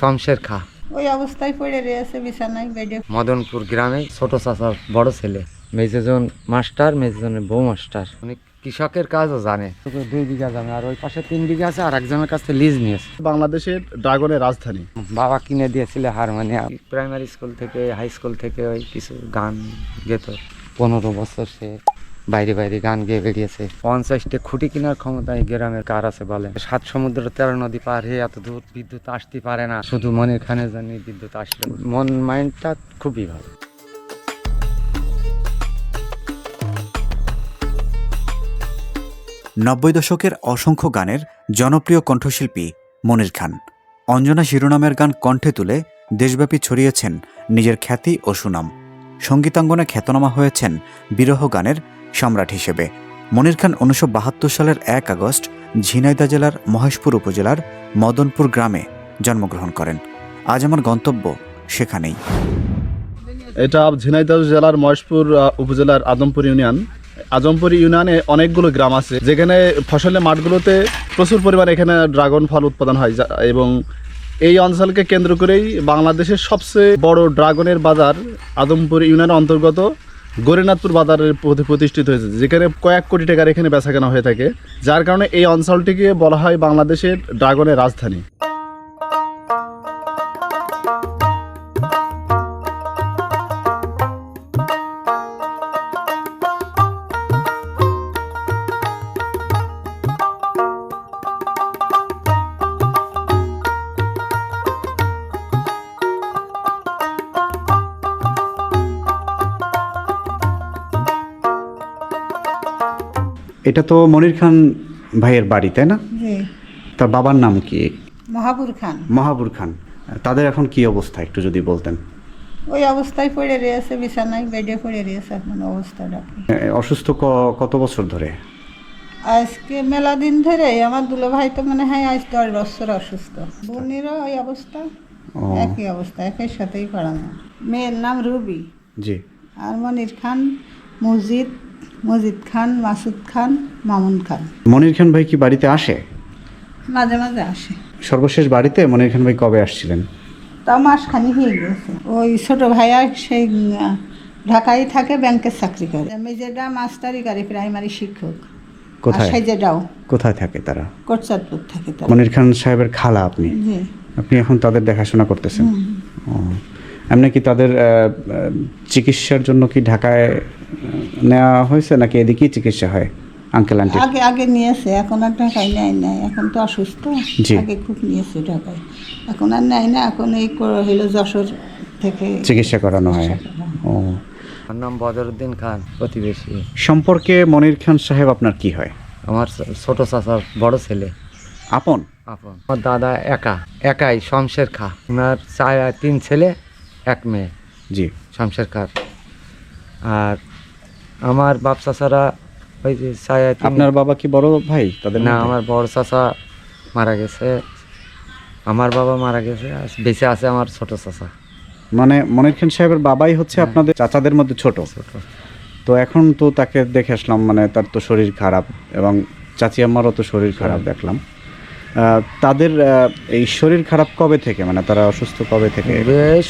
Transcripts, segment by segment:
শমশের খা। ওই অবস্থায় পড়ে রয়েছে বিছানায় বেডে। মদনপুর গ্রামে ছোট চাচার বড় ছেলে মেজেজন মাস্টার মেজেজনের বউ মাস্টার। উনি কৃষকের কাজও জানে। দুই বিঘা জানে আর ওই পাশে তিন বিঘা আছে আর একজনের কাছ থেকে লিজ নিয়েছে। বাংলাদেশের ড্রাগনের রাজধানী। বাবা কিনে দিয়েছিল হারমোনিয়াম। প্রাইমারি স্কুল থেকে হাই স্কুল থেকে ওই কিছু গান গেত। পনেরো বছর সে বাইরে বাইরে গান গেয়ে বেরিয়েছে। পঞ্চাশটি খুঁটি কেনার ক্ষমতা এই গ্রামের কার আছে বলে সাত সমুদ্র, তেরো নদী পার হয়ে এত দূর বিদ্যুৎ আসতে পারে না। শুধু মনের খানে জানি বিদ্যুৎ আসলে। মন মাইন্ডটা খুবই ভালো। নব্বই দশকের অসংখ্য গানের জনপ্রিয় কণ্ঠশিল্পী মনির খান। অঞ্জনা শিরোনামের গান কণ্ঠে তুলে দেশব্যাপী ছড়িয়েছেন নিজের খ্যাতি ও সুনাম। সঙ্গীতাঙ্গনে খ্যাতনামা হয়েছেন বিরহ গানের সম্রাট হিসেবে। মনির খান উনিশশো বাহাত্তর সালের এক আগস্ট ঝিনাইদা জেলার মহেশপুর উপজেলার মদনপুর গ্রামে জন্মগ্রহণ করেন। আজ আমার গন্তব্য সেখানেই। এটা ঝিনাইদহ জেলার মহেশপুর উপজেলার আদমপুর ইউনিয়ন। আজমপুর ইউনিয়নে অনেকগুলো গ্রাম আছে, যেখানে ফসলের মাঠগুলোতে প্রচুর পরিমাণে এখানে ড্রাগন ফল উৎপাদন হয় এবং এই অঞ্চলকে কেন্দ্র করেই বাংলাদেশের সবচেয়ে বড় ড্রাগনের বাজার আদমপুর ইউনিয়নের অন্তর্গত গরিনাথপুর বাজারের প্রতি- প্রতিষ্ঠিত হয়েছে, যেখানে কয়েক কোটি টাকার এখানে বেচা কেনা হয়ে থাকে, যার কারণে এই অঞ্চলটিকে বলা হয় বাংলাদেশের ড্রাগনের রাজধানী। এটা তো মনির খান ভাইয়ের বাড়ি তাই না? তার বাবার নাম কি? মহাবুর খান। মহাবুর খান। তাদের এখন কি অবস্থা একটু যদি বলতেন? ওই অবস্থায় পড়ে রয়েছে বিছানায় বেডে পড়ে রয়েছে এখন অবস্থাটা। অসুস্থ কত বছর ধরে? আজকে মেলা দিন ধরে আমার দুলো ভাই তো মনে হয় আজ দশ বছর অসুস্থ। বোনেরও ওই অবস্থা একই অবস্থা একই সাথেই পড়ানো। মেয়ের নাম রুবি। জি। আর মনির খান মসজিদ মজিদ খান মাসুদ খান মামুন খান। মনির খান ভাই কি বাড়িতে আসে? মাঝে মাঝে আসে। সর্বশেষ বাড়িতে মনির খান ভাই কবে আসছিলেন? তাও মাসখানি হয়ে গেছে। ওই ছোট ভাইয়া সেই ঢাকায় থাকে ব্যাংকের চাকরি করে। মেজেটা মাস্টারি করে প্রাইমারি শিক্ষক। কোথায়? সেজেটাও কোথায় থাকে তারা? কোটচাঁদপুর থাকে তার। মনির খান সাহেবের খালা আপনি? আপনি এখন তাদের দেখাশোনা করতেছেন? এমনি কি তাদের চিকিৎসার জন্য কি ঢাকায় নেওয়া হয়েছে নাকি? এদিকেই চিকিৎসা হয় আঙ্কেল আন্টি আগে আগে নিয়েছে এখন আর ঢাকায় নেয় নাই। এখন তো অসুস্থ। জি। আগে খুব নিয়েছে ঢাকায়। এখন আর নেয় না এখন এই কো- হইল যশোর থেকে চিকিৎসা করানো হয়। ও। আমার নাম বদরুদ্দিন খান প্রতিবেশী। সম্পর্কে মনির খান সাহেব আপনার কি হয়? আমার ছ- ছোট চাচার বড় ছেলে। আপন? আপন। আমার দাদা একা একাই শমশের খা। ওনার চার তিন ছেলে এক মেয়ে। জি। শমশের খার। আর আমার বাপ চাচারা ওই যে ছায়া তিন- আপনার বাবা কি বড় ভাই? তাদের না মধ্যে? আমার বড় চাচা মারা গেছে। আমার বাবা মারা গেছে আর বেঁচে আছে আমার ছোট চাচা। মানে মনির খান সাহেবের বাবাই হচ্ছে আপনাদের চাচাদের মধ্যে ছোট। ছোট। তো এখন তো তাকে দেখে আসলাম মানে তার তো শরীর খারাপ এবং চাচি আমারও তো শরীর খারাপ দেখলাম। আহ, তাদের আহ, এই শরীর খারাপ কবে থেকে? মানে তারা অসুস্থ কবে থেকে? বেশ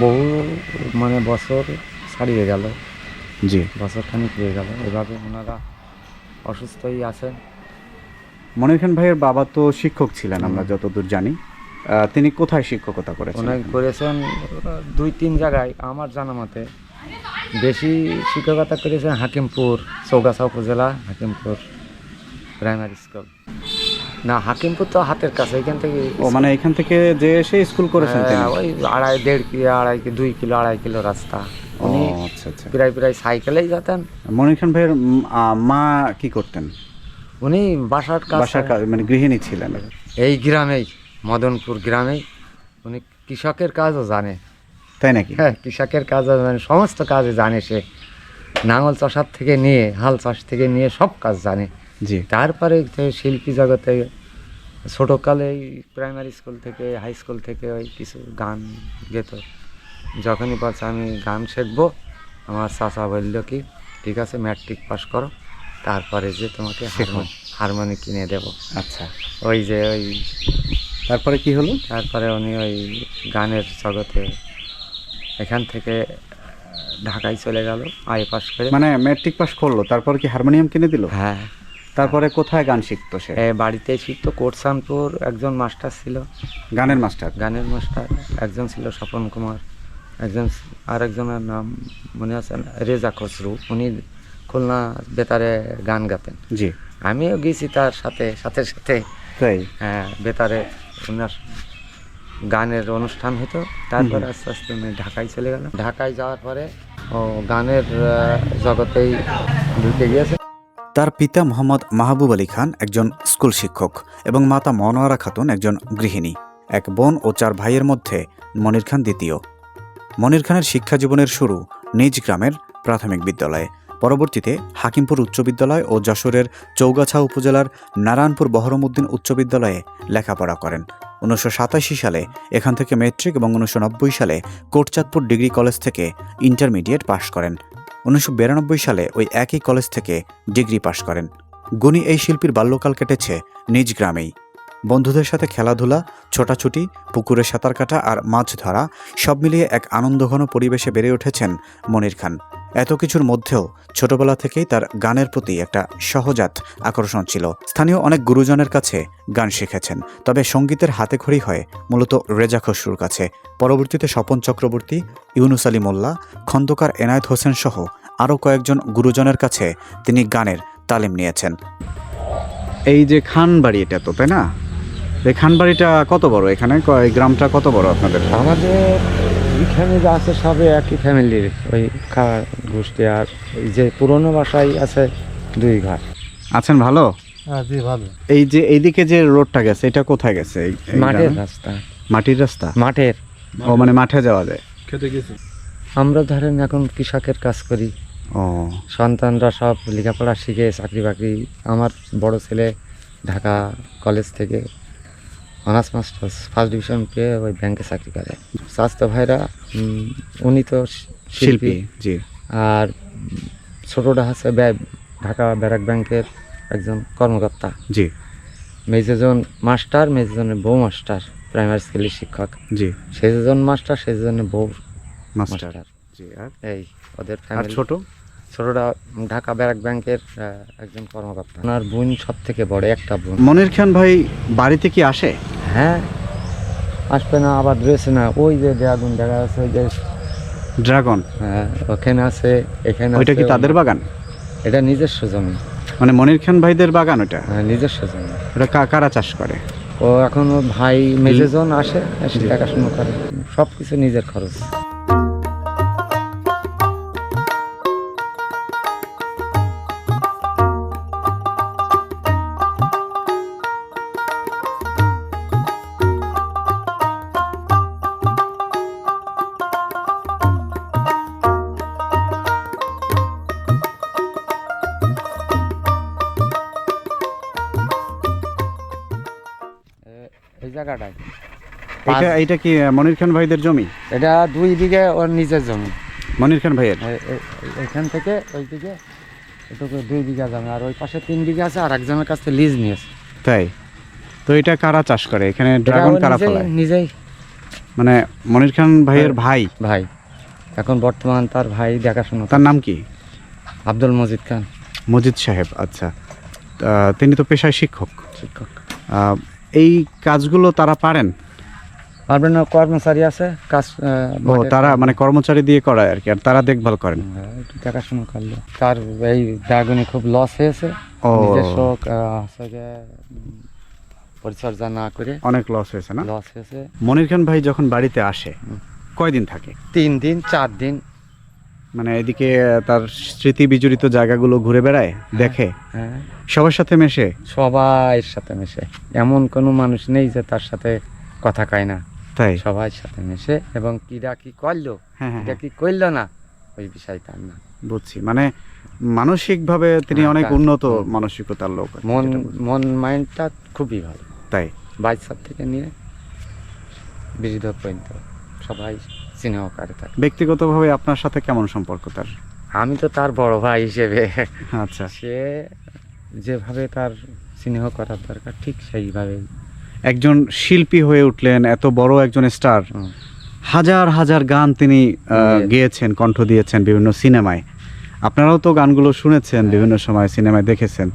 বহু মানে বছর ছাড়িয়ে গেল। জি। বছর খানিক হয়ে গেল। এভাবে ওনারা অসুস্থই আছেন। মনির খান ভাইয়ের বাবা তো শিক্ষক ছিলেন আমরা যতদূর জানি। তিনি কোথায় শিক্ষকতা করেছেন? উনি করেছেন দুই তিন জায়গায়। আমার জানা মতে বেশি শিক্ষকতা করেছেন হাকিমপুর চৌগাছা উপজেলা হাকিমপুর প্রাইমারি স্কুল না হাকিমপুর তো হাতের কাছে এখান থেকে ও মানে এখান থেকে যে এসে স্কুল করেছেন হ্যাঁ, ওই আড়াই দেড় কিলো আড়াই কি দুই কিলো আড়াই কিলো রাস্তা। উনি আচ্ছা আচ্ছা। প্রায় প্রায় সাইকেলেই যেতেন। মনির খান ভাইয়ের মা কি করতেন? উনি বাসার বাসার মানে গৃহিণী ছিলেন। এই গ্রামেই মদনপুর গ্রামেই। উনি কৃষকের কাজও জানে। তাই নাকি? হ্যাঁ কৃষকের কাজও জানে সমস্ত কাজে জানে সে। নাঙল চাষার থেকে নিয়ে হাল চাষ থেকে নিয়ে সব কাজ জানে। জি। তারপরে শিল্পী জগতে ছোটোকালে প্রাইমারি স্কুল থেকে হাই স্কুল থেকে ওই কিছু গান গেত। যখনই বলছে আমি গান শিখব। আমার চাচা বলল কি ঠিক আছে ম্যাট্রিক পাস করো তারপরে যে তোমাকে হারমোনি কিনে দেবো। আচ্ছা। ওই যে ওই তারপরে কি হলো? তারপরে উনি ওই গানের জগতে এখান থেকে ঢাকায় চলে গেল আই পাস করে। মানে ম্যাট্রিক পাস করল তারপর কি হারমোনিয়াম কিনে দিল? হ্যাঁ। তারপরে কোথায় গান শিখতো সে? বাড়িতে শিখতো কোটসানপুর একজন মাস্টার ছিল। গানের মাস্টার? গানের মাস্টার একজন ছিল স্বপন কুমার। একজন আর একজনের নাম মনে আছে রেজা খসরু। উনি খুলনা বেতারে গান গাতেন। জি। আমিও গেছি তার সাথে সাথে সাথে। তাই? হ্যাঁ, বেতারে ওনার গানের অনুষ্ঠান হতো। তারপরে আস্তে আস্তে উনি ঢাকায় চলে গেল ঢাকায় যাওয়ার পরে ও গানের জগতেই ঢুকে গিয়েছে। তার পিতা মোহাম্মদ মাহবুব আলী খান একজন স্কুল শিক্ষক এবং মাতা মনোয়ারা খাতুন একজন গৃহিণী। এক বোন ও চার ভাইয়ের মধ্যে মনির খান দ্বিতীয়। মনির খানের শিক্ষা জীবনের শুরু নিজ গ্রামের প্রাথমিক বিদ্যালয়ে। পরবর্তীতে হাকিমপুর উচ্চ বিদ্যালয় ও যশোরের চৌগাছা উপজেলার নারায়ণপুর বহরমউদ্দিন উচ্চ বিদ্যালয়ে লেখাপড়া করেন। উনিশশো সাতাশি সালে এখান থেকে মেট্রিক এবং উনিশশো নব্বই সালে কোটচাঁদপুর ডিগ্রি কলেজ থেকে ইন্টারমিডিয়েট পাশ করেন। উনিশশো বিরানব্বই সালে ওই একই কলেজ থেকে ডিগ্রি পাশ করেন। গুণী এই শিল্পীর বাল্যকাল কেটেছে নিজ গ্রামেই। বন্ধুদের সাথে খেলাধুলা, ছোটাছুটি, পুকুরে সাঁতার কাটা আর মাছ ধরা সব মিলিয়ে এক আনন্দঘন পরিবেশে বেড়ে উঠেছেন মনির খান। এত কিছুর মধ্যেও ছোটবেলা থেকেই তার গানের প্রতি একটা সহজাত আকর্ষণ ছিল। স্থানীয় অনেক গুরুজনের কাছে গান শিখেছেন, তবে সঙ্গীতের হাতেখড়ি হয় মূলত রেজা খসরুর কাছে। পরবর্তীতে স্বপন চক্রবর্তী, ইউনুস আলী মোল্লা, খন্দকার এনায়েত হোসেন সহ আরও কয়েকজন গুরুজনের কাছে তিনি গানের তালিম নিয়েছেন। এই যে খান বাড়ি এটা তো, তাই না? এই খান বাড়িটা কত বড়? এখানে এই গ্রামটা কত বড় আপনাদের? আমাদের এখানে যা আছে সবে একই ফ্যামিলির ওই খাওয়ার গোষ্ঠী আর এই যে পুরনো বাসায় আছে দুই ঘর। আছেন ভালো? হ্যাঁ জি ভালো। এই যে এইদিকে যে রোডটা গেছে এটা কোথায় গেছে? মাঠের রাস্তা। মাটির রাস্তা? মাঠের। ও মানে মাঠে যাওয়া যায়? খেতে গেছি। আমরা ধরেন এখন কৃষকের কাজ করি। ও। সন্তানরা সব লেখাপড়া শিখে চাকরি বাকরি আমার বড় ছেলে ঢাকা কলেজ থেকে অনার্স মাস্টার্স ফার্স্ট ডিভিশন পেয়ে ওই ব্যাংকে চাকরি করে। স্বাস্থ্য ভাইরা উনি তো শিল্পী। জি। আর ছোটোটা হচ্ছে ঢাকা ব্যারাক ব্যাংকের একজন কর্মকর্তা। জি। মেজেজন মাস্টার মেজেজনের বউ মাস্টার প্রাইমারি স্কুলের শিক্ষক। জি। সেজন মাস্টার সেজনের বউ মাস্টার। মাস্টার। জি আর? এই ওদের আর ছোট? ছোটটা ঢাকা ব্যারাক ব্যাংকের একজন কর্মকর্তা। ওনার বোন সব থেকে বড় একটা বোন। মনির খান ভাই বাড়িতে কি আসে? হ্যাঁ আসবে না আবার রয়েছে না। ওই যে আগুন দেখা যাচ্ছে ওই যে ড্রাগন? হ্যাঁ, ওখানে আছে এখানে ওইটা কি তাদের বাগান? এটা নিজস্ব জমি। মানে মনির খান ভাইদের বাগান ওটা হ্যাঁ, নিজস্ব জমি। ওটা কারা চাষ করে? ও এখন ভাই মেজেজন আসে এসে দেখাশোনা করে। সব কিছু নিজের খরচ। এটা এটা কি মনির খান ভাইদের জমি? এটা দুই বিঘে ওর নিজের জমি। মনির খান ভাইয়ের? এখান থেকে ওই দিকে এটুকু দুই বিঘা জমি আর ওই পাশে তিন বিঘা আছে আর একজনের কাছ থেকে লিজ নিয়েছে তাই? তো এটা কারা চাষ করে? এখানে ড্রাগন কারা ফলায়? নিজেই। মানে মনির খান ভাইয়ের ভাই? ভাই। এখন বর্তমান তার ভাই দেখাশোনা তার নাম কি? আব্দুল মজিদ খান। মজিদ সাহেব আচ্ছা। তিনি তো পেশায় শিক্ষক। শিক্ষক। এই কাজগুলো তারা পারেন? পারবেন কর্মচারী আছে কাজ ও তারা মানে কর্মচারী দিয়ে করায় আর কি আর তারা দেখভাল করেন। হ্যাঁ, একটু দেখাশোনা করল। তার এই ড্রাগনে খুব লস হয়েছে। ও। পরিচর্যা না করে অনেক লস হয়েছে না? লস হয়েছে। মনির খান ভাই যখন বাড়িতে আসে কয়দিন থাকে? তিন দিন চার দিন। মানে এদিকে তার স্মৃতি বিজড়িত জায়গাগুলো ঘুরে বেড়ায় দেখে? হ্যাঁ। সবার সাথে মেশে? সবাই সাথে মেশে। এমন কোনো মানুষ নেই যে তার সাথে কথা কয় না। তাই? সবাই সাথে মেশে এবং কিরা কি করল? হ্যাঁ হ্যাঁ কি করল না? ওই বিষয় তার না বুঝছি। মানে মানসিকভাবে তিনি হ্যাঁ, অনেক উন্নত মানসিকতার লোক মন মন মাইন্ডটা খুবই ভালো। তাই? বাচ্চার থেকে নিয়ে বৃদ্ধ পর্যন্ত সবাই স্নেহ করে থাকে ব্যক্তিগতভাবে আপনার সাথে কেমন সম্পর্ক তার? আমি তো তার বড় ভাই হিসেবে। আচ্ছা। সে যেভাবে তার স্নেহ করার দরকার ঠিক সেইভাবে একজন শিল্পী হয়ে উঠলেন এত বড় একজন স্টার। হাজার হাজার গান তিনি গেয়েছেন কণ্ঠ দিয়েছেন বিভিন্ন সিনেমায়। আপনারাও তো গানগুলো শুনেছেন বিভিন্ন সময় সিনেমায় দেখেছেন।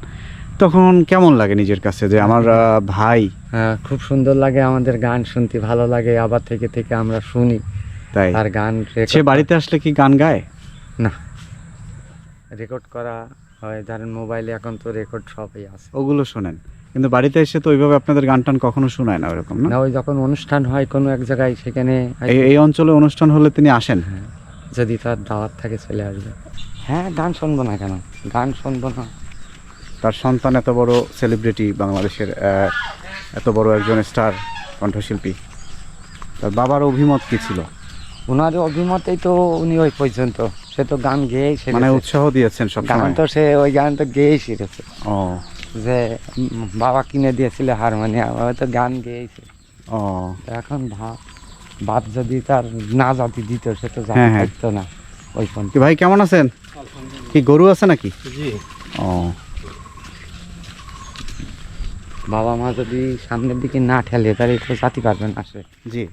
তখন কেমন লাগে নিজের কাছে যে আমার ভাই? হ্যাঁ খুব সুন্দর লাগে আমাদের গান শুনতে ভালো লাগে আবার থেকে থেকে আমরা শুনি। তাই? আর গান সে বাড়িতে আসলে কি গান গায়? না। রেকর্ড করা হয় ধরেন মোবাইলে এখন তো রেকর্ড সবই আছে। ওগুলো শোনেন। কিন্তু বাড়িতে এসে তো ওইভাবে আপনাদের গান টান কখনো শোনায় না ওরকম না? ওই যখন অনুষ্ঠান হয় কোনো এক জায়গায় সেখানে এই অঞ্চলে অনুষ্ঠান হলে তিনি আসেন? যদি তার দাওয়াত থাকে চলে আসবে। হ্যাঁ গান শুনব না কেন? গান শুনব না। তার সন্তান এত বড় সেলিব্রিটি বাংলাদেশের এত বড় একজন স্টার কণ্ঠশিল্পী তার বাবার অভিমত কি ছিল? ওনার অভিমতেই তো উনি ওই পর্যন্ত। সে তো গান গেয়েই মানে উৎসাহ দিয়েছেন সব গান তো সে ওই গান তো গেয়েই সেরেছে। ও যে বাবা কিনে দিয়েছিল হারমোনিয়াম ও তো গান গেয়েছে। ও। এখন ভাব বাপ যদি তার না জাতি দিত সে তো জাতি হ্যাঁ, হ্যাঁ। না ওই পর্যন্ত কি ভাই কেমন আছেন? কি গরু আছে নাকি? ও। বাবা মা যদি সামনের দিকে না ঠেলে তাহলে তো জাতি পারবে না সে। জি।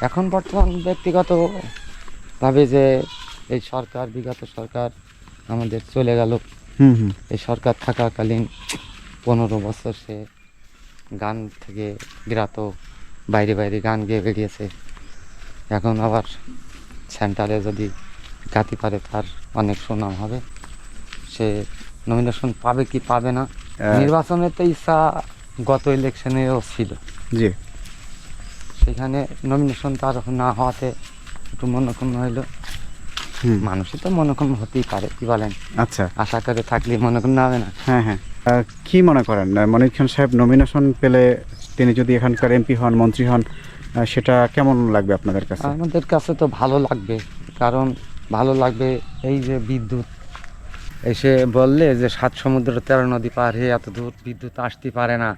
এখন বর্তমান ব্যক্তিগত ভাবে যে এই সরকার বিগত সরকার আমাদের চলে গেল। হুম হুম। এই সরকার থাকাকালীন পনেরো বছর সে গান থেকে বিরাত বাইরে বাইরে গান গেয়ে বেরিয়েছে। এখন আবার সেন্টারে যদি গাতি পারে তার অনেক সুনাম হবে। সে নমিনেশন পাবে কি পাবে না? আহ, নির্বাচনের তো ইচ্ছা গত ইলেকশনেও ছিল। জি। সেখানে নমিনেশন তার না হওয়াতে একটু মনোক্ষণ হইল। মানুষই তো মনোক্ষণ হতেই পারে কি বলেন? আচ্ছা। আশা করে থাকলে মনোক্ষণ হবে না। হ্যাঁ হ্যাঁ। কি মনে করেন? মনির খান সাহেব নমিনেশন পেলে তিনি যদি এখানকার এমপি হন মন্ত্রী হন সেটা কেমন লাগবে আপনাদের কাছে? আমাদের কাছে তো ভালো লাগবে কারণ ভালো লাগবে এই যে বিদ্যুৎ। এসে বললে যে সাত সমুদ্র তেরো নদী পার হয়ে এত দূর বিদ্যুৎ আসতে পারে না।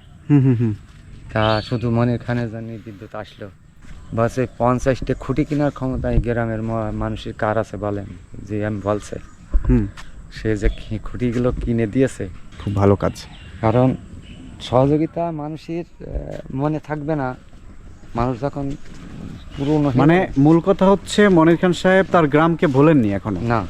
তা শুধু মনির খানে জানি বিদ্যুৎ আসলো। বাসে পঞ্চাশটা খুঁটি কেনার ক্ষমতা এই গ্রামের মানুষের কার আছে বলেন যে আমি বলছে। সে যে খুঁটিগুলো কিনে দিয়েছে। খুব ভালো কাজ। কারণ সহযোগিতা মানুষের মনে থাকবে না। মানুষ যখন পুরনো মানে মূল কথা হচ্ছে মনির খান সাহেব তার গ্রামকে ভোলেননি এখনও। না।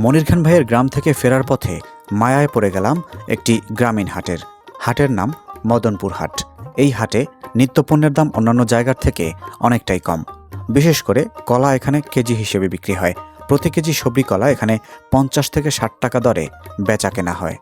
মনির খান ভাইয়ের গ্রাম থেকে ফেরার পথে মায়ায় পড়ে গেলাম একটি গ্রামীণ হাটের। হাটের নাম মদনপুর হাট। এই হাটে নিত্যপণ্যের দাম অন্যান্য জায়গার থেকে অনেকটাই কম। বিশেষ করে কলা এখানে কেজি হিসেবে বিক্রি হয়। প্রতি কেজি সবরি কলা এখানে পঞ্চাশ থেকে ষাট টাকা দরে বেচা কেনা হয়।